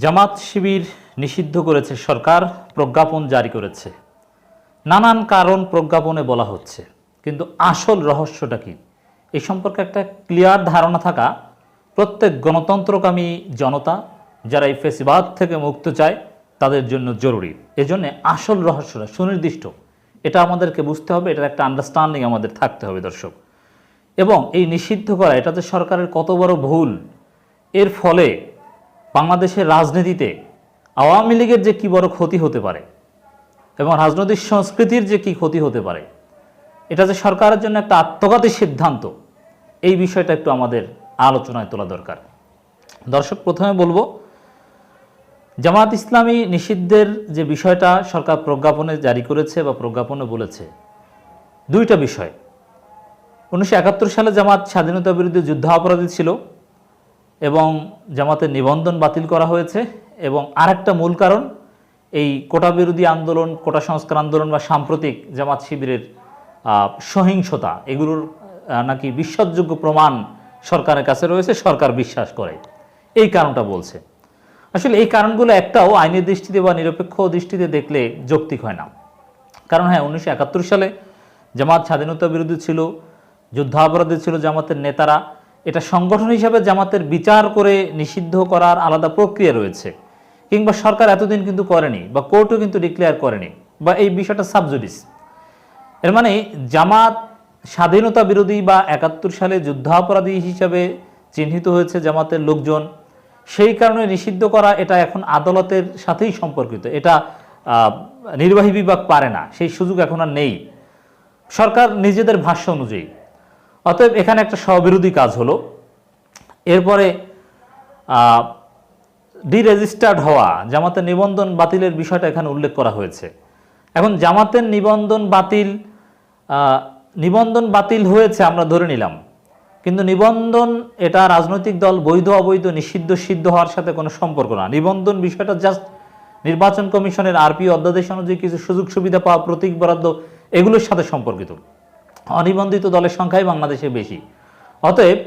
জামাত শিবির নিষিদ্ধ করেছে সরকার, প্রজ্ঞাপন জারি করেছে। নানান কারণ প্রজ্ঞাপনে বলা হচ্ছে, কিন্তু আসল রহস্যটা কি? এ সম্পর্কে একটা ক্লিয়ার ধারণা থাকা প্রত্যেক গণতন্ত্রকামী জনতা, যারা এই ফেসিবাদ থেকে মুক্ত চায়, তাদের জন্য জরুরি। এজন্য আসল রহস্যটা সুনির্দিষ্ট। এটা আমাদেরকে বুঝতে হবে, এটার একটা আন্ডারস্ট্যান্ডিং আমাদের থাকতে হবে, দর্শক। এবং এই নিষিদ্ধ করা এটাতে সরকারের কত বড় ভুল, এর ফলে বাংলাদেশের রাজনীতিতে আওয়ামী লীগের যে কী বড় ক্ষতি হতে পারে এবং রাজনৈতিক সংস্কৃতির যে কী ক্ষতি হতে পারে, এটা যে সরকারের জন্য একটা আত্মঘাতী সিদ্ধান্ত, এই বিষয়টা একটু আমাদের আলোচনায় তোলা দরকার। দর্শক, প্রথমে বলব জামাত ইসলামী নিষিদ্ধের যে বিষয়টা সরকার প্রজ্ঞাপনে জারি করেছে বা প্রজ্ঞাপনে বলেছে, দুইটা বিষয়। উনিশশো একাত্তর সালে জামাত স্বাধীনতা বিরুদ্ধে যুদ্ধাপরাধী ছিল এবং জামাতের নিবন্ধন বাতিল করা হয়েছে এবং আরেকটা মূল কারণ, এই কোটা বিরোধী আন্দোলন, কোটা সংস্কার আন্দোলন বা সাম্প্রতিক জামাত শিবিরের সহিংসতা, এগুলোর নাকি বিশ্বাসযোগ্য প্রমাণ সরকারের কাছে রয়েছে, সরকার বিশ্বাস করে। এই কারণটা বলছে। আসলে এই কারণগুলো একটাও আইনের দৃষ্টিতে বা নিরপেক্ষ দৃষ্টিতে দেখলে যৌক্তিক হয় না। কারণ হ্যাঁ উনিশশো একাত্তর সালে জামাত স্বাধীনতা বিরোধী ছিল, যুদ্ধাপরাধী ছিল জামাতের নেতারা এটা সংগঠন হিসাবে জামাতের বিচার করে নিষিদ্ধ করার আলাদা প্রক্রিয়া রয়েছে। কিংবা সরকার এতদিন কিন্তু করেনি বা কোর্টও কিন্তু ডিক্লেয়ার করেনি বা এই বিষয়টা সাবজুডিস এর মানে জামাত স্বাধীনতা বিরোধী বা একাত্তর সালে যুদ্ধাপরাধী হিসাবে চিহ্নিত হয়েছে জামাতের লোকজন। সেই কারণে নিষিদ্ধ করা এটা এখন আদালতের সাথেই সম্পর্কিত। এটা নির্বাহী বিভাগ পারে না। সেই সুযোগ এখন আর নেই। সরকার নিজেদের ভাষ্য অনুযায়ী অতএব এখানে একটা স্ববিরোধী কাজ হলো। এরপরে ডিরেজিস্টার্ড হওয়া, জামাতের নিবন্ধন বাতিলের বিষয়টা এখানে উল্লেখ করা হয়েছে। এখন জামাতের নিবন্ধন বাতিল নিবন্ধন বাতিল হয়েছে আমরা ধরে নিলাম। কিন্তু নিবন্ধন, এটা রাজনৈতিক দল বৈধ, অবৈধ, নিষিদ্ধ, সিদ্ধ হওয়ার সাথে কোনো সম্পর্ক না। নিবন্ধন বিষয়টা জাস্ট নির্বাচন কমিশনের আরপি অধ্যাদেশ অনুযায়ী কিছু সুযোগ সুবিধা পাওয়া, প্রতীক বরাদ্দ, এগুলোর সাথে সম্পর্কিত। অনিবন্ধিত দলের সংখ্যাই বাংলাদেশে বেশি। অতএব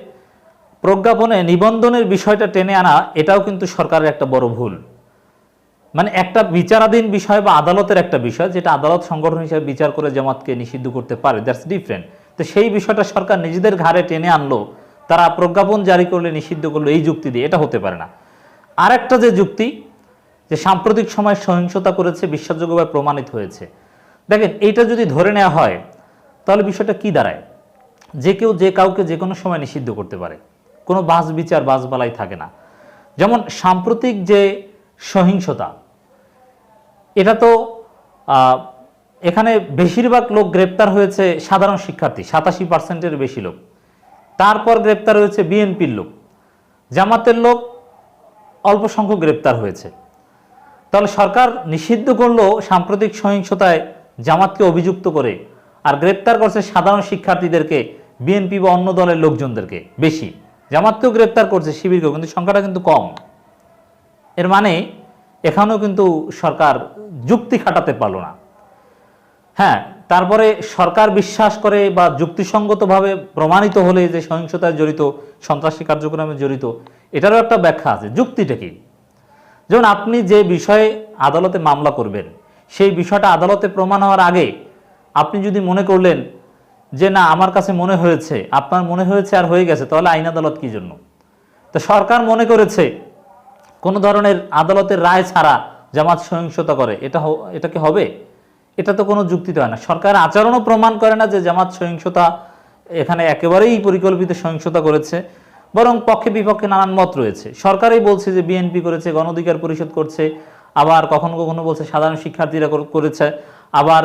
প্রজ্ঞাপনে নিবন্ধনের বিষয়টা টেনে আনা, এটাও কিন্তু সরকারের একটা বড় ভুল। মানে একটা বিচারাধীন বিষয় বা আদালতের একটা বিষয়, যেটা আদালত সংগঠন হিসেবে বিচার করে জামাতকে নিষিদ্ধ করতে পারে দ্যাটস ডিফারেন্ট তো সেই বিষয়টা সরকার নিজেদের ঘাড়ে টেনে আনলো, তারা প্রজ্ঞাপন জারি করলে, নিষিদ্ধ করল, এই যুক্তি দিয়ে, এটা হতে পারে না। আরেকটা যে যুক্তি, যে সাম্প্রতিক সময় সহিংসতা করেছে, বিশ্বাসযোগ্যভাবে প্রমাণিত হয়েছে। দেখেন, এইটা যদি ধরে নেওয়া হয় তাহলে বিষয়টা কি দাঁড়ায়? যে কেউ যে কাউকে যে কোনো সময় নিষিদ্ধ করতে পারে। কোনো বাস বিচার বাসবালাই থাকে না। যেমন সাম্প্রতিক যে সহিংসতা, এটা তো এখানে বেশিরভাগ লোক গ্রেপ্তার হয়েছে সাধারণ শিক্ষার্থী, সাতাশি পার্সেন্টের বেশি লোক। তারপর গ্রেপ্তার হয়েছে বিএনপির লোক। জামাতের লোক অল্প সংখ্যক গ্রেপ্তার হয়েছে। তাহলে সরকার নিষিদ্ধ করলেও সাম্প্রতিক সহিংসতায় জামাতকে অভিযুক্ত করে আর গ্রেপ্তার করছে সাধারণ শিক্ষার্থীদেরকে বিএনপি বা অন্য দলের লোকজনদেরকে, বেশি। জামাতকেও গ্রেপ্তার করছে শিবিরকেও, কিন্তু সংখ্যাটা কিন্তু কম। এর মানে এখানেও কিন্তু সরকার যুক্তি খাটাতে পারল না। হ্যাঁ তারপরে সরকার বিশ্বাস করে বা যুক্তিসঙ্গতভাবে প্রমাণিত হলে যে সহিংসতায় জড়িত, সন্ত্রাসী কার্যক্রমে জড়িত, এটারও একটা ব্যাখ্যা আছে। যুক্তিটা কি? যেমন আপনি যে বিষয়ে আদালতে মামলা করবেন, সেই বিষয়টা আদালতে প্রমাণ হওয়ার আগে আপনি যদি মনে করলেন যে না, আমার কাছে মনে হয়েছে, আপনার মনে হয়েছে আর হয়ে গেছে, তাহলে আইন আদালত কি জন্য? তো সরকার মনে করেছে কোনো ধরনের আদালতের রায় ছাড়া জামাত সহিংসতা করে, এটা এটা কি হবে? এটা তো কোনো যুক্তিতে হয় না। সরকার আচরণও প্রমাণ করে না যে জামাত সহিংসতা এখানে একেবারেই পরিকল্পিত সহিংসতা করেছে, বরং পক্ষে বিপক্ষে নানান মত রয়েছে। সরকারই বলছে যে বিএনপি করেছে গণ অধিকার পরিষদ করছে, আবার কখনো কখনো বলছে সাধারণ শিক্ষার্থীরা করেছে, আবার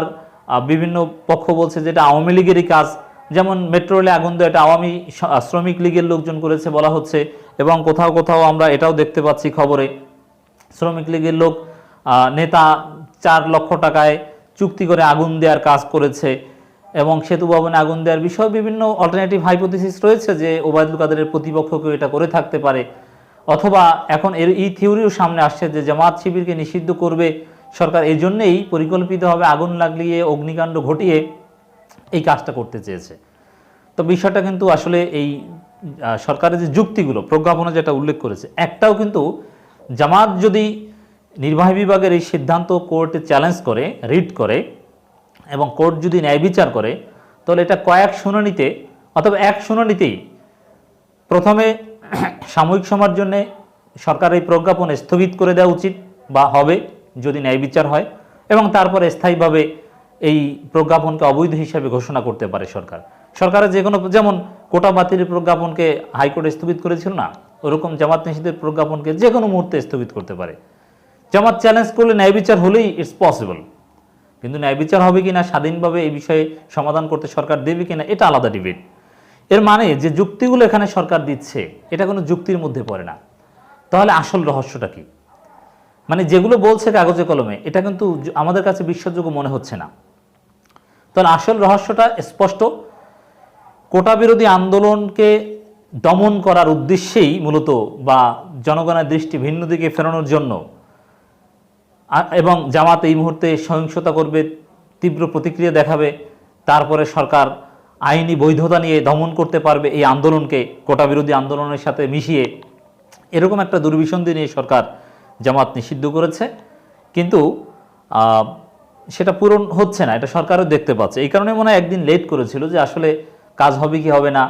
বিভিন্ন পক্ষ বলছে যেটা আওয়ামী লীগেরই কাজ। যেমন মেট্রো রেলে আগুন দেওয়া, এটা আওয়ামী শ্রমিক লীগের লোকজন করেছে বলা হচ্ছে এবং কোথাও কোথাও আমরা এটাও দেখতে পাচ্ছি খবরে। শ্রমিক লীগের লোক নেতা চার লক্ষ টাকায় চুক্তি করে আগুন দেওয়ার কাজ করেছে এবং সেতু ভবনে আগুন দেওয়ার বিষয়ে বিভিন্ন অল্টারনেটিভ হাইপোথিসিস রয়েছে যে ওবায়দুল কাদেরের প্রতিপক্ষকেও এটা করে থাকতে পারে। অথবা এখন এর এই থিওরিও সামনে আসছে যে জামাত শিবিরকে নিষিদ্ধ করবে সরকার এই জন্যেই পরিকল্পিতভাবে আগুন লাগিয়ে, অগ্নিকাণ্ড ঘটিয়ে এই কাজটা করতে চেয়েছে। তো বিষয়টা কিন্তু আসলে এই সরকারের যে যুক্তিগুলো, প্রজ্ঞাপনে যেটা উল্লেখ করেছে, একটাও কিন্তু জামাত যদি নির্বাহী বিভাগের এই সিদ্ধান্ত কোর্টে চ্যালেঞ্জ করে, রিট করে, এবং কোর্ট যদি ন্যায় বিচার করে, তাহলে এটা কয়েক শুনানিতে, অথবা এক শুনানিতেই প্রথমে সাময়িক সময়ের জন্যে সরকার এই প্রজ্ঞাপন স্থগিত করে দেওয়া উচিত বা হবে। যদি ন্যায় বিচার হয় এবং তারপরে স্থায়ীভাবে এই প্রজ্ঞাপনকে অবৈধ হিসাবে ঘোষণা করতে পারে সরকার। সরকারের যে কোনো যেমন কোটা বাতিলের প্রজ্ঞাপনকে হাইকোর্টে স্থগিত করেছিল না, ওরকম জামাত নিষিদ্ধের প্রজ্ঞাপনকে যে কোনো মুহূর্তে স্থগিত করতে পারে। জামাত চ্যালেঞ্জ করলে ন্যায় বিচার হলেই ইটস পসিবল কিন্তু ন্যায় বিচার হবে কিনা, স্বাধীনভাবে এই বিষয়ে সমাধান করতে সরকার দেবে কিনা, এটা আলাদা ডিবেট এর মানে যে যুক্তিগুলো এখানে সরকার দিচ্ছে, এটা কোনো যুক্তির মধ্যে পড়ে না। তাহলে আসল রহস্যটা কি? মানে যেগুলো বলছে কাগজে কলমে, এটা কিন্তু আমাদের কাছে বিশ্বাসযোগ্য মনে হচ্ছে না। তাহলে আসল রহস্যটা স্পষ্ট। কোটা বিরোধী আন্দোলনকে দমন করার উদ্দেশ্যেই মূলত বা জনগণের দৃষ্টি ভিন্ন দিকে ফেরানোর জন্য এবং জামাত এই মুহূর্তে সহিংসতা করবে, তীব্র প্রতিক্রিয়া দেখাবে, তারপরে সরকার আইনি বৈধতা নিয়ে দমন করতে পারবে এই আন্দোলনকে, কোটা বিরোধী আন্দোলনের সাথে মিশিয়ে, এরকম একটা দুর্বিসন্ধি নিয়ে সরকার জামাত নিষিদ্ধ করেছে, কিন্তু সেটা পূরণ হচ্ছে না, এটা সরকারও দেখতে পাচ্ছে। এই কারণে মনে হয় একদিন লেট করেছিল যে আসলে কাজ হবে কি হবে না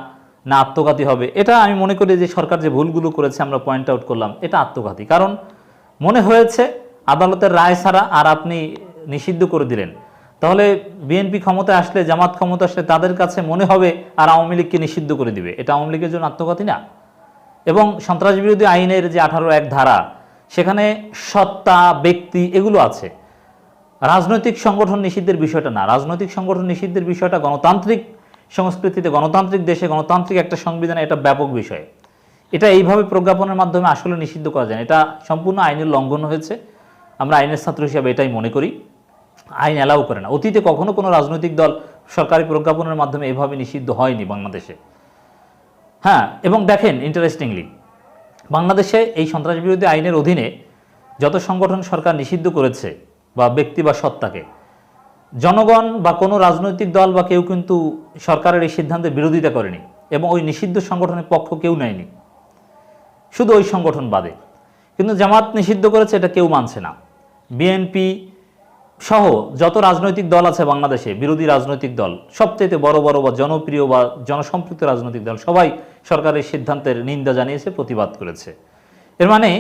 না আত্মঘাতী হবে। এটা আমি মনে করি যে সরকার যে ভুলগুলো করেছে আমরা পয়েন্ট আউট করলাম, এটা আত্মঘাতী। কারণ মনে হয়েছে আদালতের রায় ছাড়া আর আপনি নিষিদ্ধ করে দিলেন। তাহলে বিএনপি ক্ষমতায় আসলে, জামাত ক্ষমতা আসলে তাদের কাছে মনে হবে আর আওয়ামী লীগকে নিষিদ্ধ করে দিবে। এটা আওয়ামী লীগের জন্য আত্মঘাতী না। এবং সন্ত্রাস বিরোধী আইনের যে আঠারো এক ধারা সেখানে সত্তা, ব্যক্তি এগুলো আছে। রাজনৈতিক সংগঠন নিষিদ্ধের বিষয়টা না। রাজনৈতিক সংগঠন নিষিদ্ধের বিষয়টা গণতান্ত্রিক সংস্কৃতিতে, গণতান্ত্রিক দেশে গণতান্ত্রিক একটা সংবিধানে এটা ব্যাপক বিষয়। এটা এইভাবে প্রজ্ঞাপনের মাধ্যমে আসলে নিষিদ্ধ করা যায়। এটা সম্পূর্ণ আইনের লঙ্ঘন হয়েছে। আমরা আইনের ছাত্র হিসাবে এটাই মনে করি। আইন অ্যালাউ করে না। অতীতে কখনো কোনো রাজনৈতিক দল সরকারি প্রজ্ঞাপনের মাধ্যমে এভাবে নিষিদ্ধ হয়নি বাংলাদেশে। হ্যাঁ এবং দেখেন ইন্টারেস্টিংলি বাংলাদেশে এই সন্ত্রাস বিরোধী আইনের অধীনে যত সংগঠন সরকার নিষিদ্ধ করেছে বা ব্যক্তি বা সত্তাকে, জনগণ বা কোনো রাজনৈতিক দল বা কেউ কিন্তু সরকারের এই সিদ্ধান্তের বিরোধিতা করেনি এবং ওই নিষিদ্ধ সংগঠনের পক্ষ কেউ নেয়নি। শুধু ওই সংগঠন বাদে। কিন্তু জামাত নিষিদ্ধ করেছে এটা কেউ মানছে না। বিএনপি সহ যত রাজনৈতিক দল আছে বাংলাদেশে, বিরোধী রাজনৈতিক দল সবচেয়ে বড় বড় বা জনপ্রিয় বা জনসম্পৃক্ত রাজনৈতিক দল, সবাই সরকারের সিদ্ধান্তের নিন্দা জানিয়েছে, প্রতিবাদ করেছে। এর মানে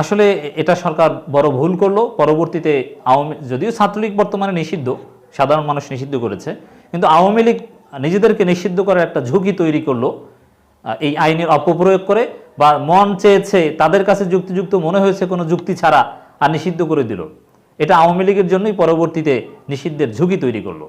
আসলে এটা সরকার বড় ভুল করল। পরবর্তীতে আওয়ামী, যদিও ছাত্রলীগ বর্তমানে নিষিদ্ধ, সাধারণ মানুষ নিষিদ্ধ করেছে, কিন্তু আওয়ামী লীগ নিজেদেরকে নিষিদ্ধ করার একটা ঝুঁকি তৈরি করল এই আইনের অপপ্রয়োগ করে বা মন চেয়েছে তাদের কাছে যুক্তিযুক্ত মনে হয়েছে কোনো যুক্তি ছাড়া আর নিষিদ্ধ করে দিল। এটা আওয়ামী লীগের জন্যই পরবর্তীতে নিষিদ্ধের ঝুঁকি তৈরি করল।